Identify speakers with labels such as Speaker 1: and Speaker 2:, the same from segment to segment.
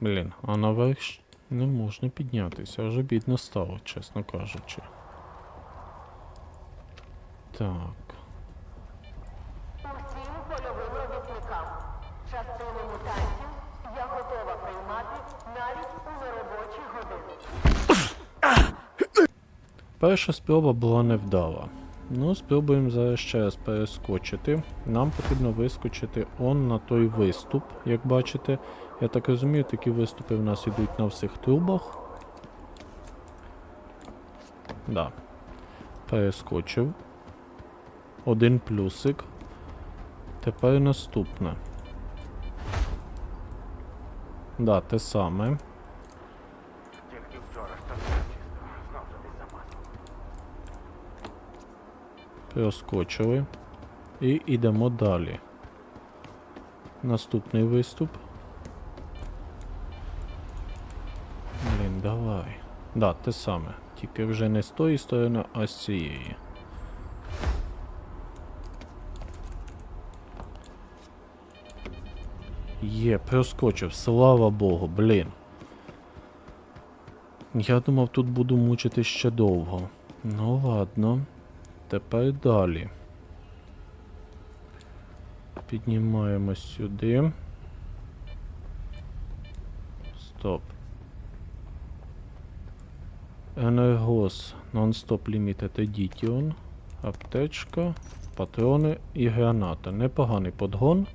Speaker 1: Блін, а наверх не можна піднятися, аж обідно стало, чесно кажучи. Так.
Speaker 2: Усім польовим робітникам. Частину мутантів я готова приймати навіть у неробочі години.
Speaker 1: Перша спроба була невдала. Ну, спробуємо зараз ще раз перескочити. Нам потрібно вискочити он на той виступ, як бачите. Я так розумію, такі виступи в нас йдуть на всіх трубах. Да. Перескочив. Один плюсик. Тепер наступне. Да, те саме. Проскочили. І йдемо далі. Наступний виступ. Блін, давай. Да, те саме. Тільки вже не з тої сторони, а з цієї. Є, проскочив, слава Богу, блін. Я думав, тут буду мучити ще довго. Ну ладно. Тепер далі. Піднімаємось сюди. Стоп. Енергос Non-Stop Limited Edition. Аптечка, патрони і граната. Непоганий подгон.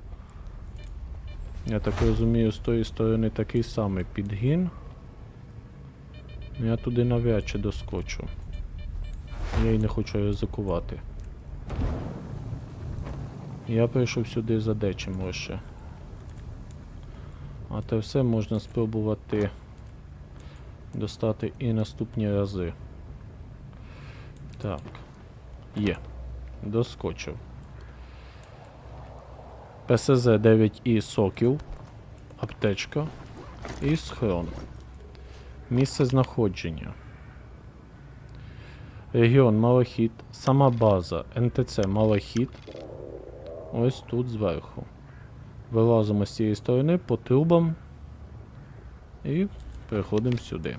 Speaker 1: Я так розумію, з тої сторони такий самий підгін. Я туди навряд чи доскочу. Я й не хочу ризикувати. Я прийшов сюди за дечим лише. А те все можна спробувати достати і наступні рази. Так. Є. Доскочив. ПСЗ 9І Сокіл. Аптечка. І схрон. Місце знаходження. Регіон Малахіт, сама база НТЦ Малахіт. Ось тут зверху. Вилазимо з цієї сторони по трубам і приходимо сюди.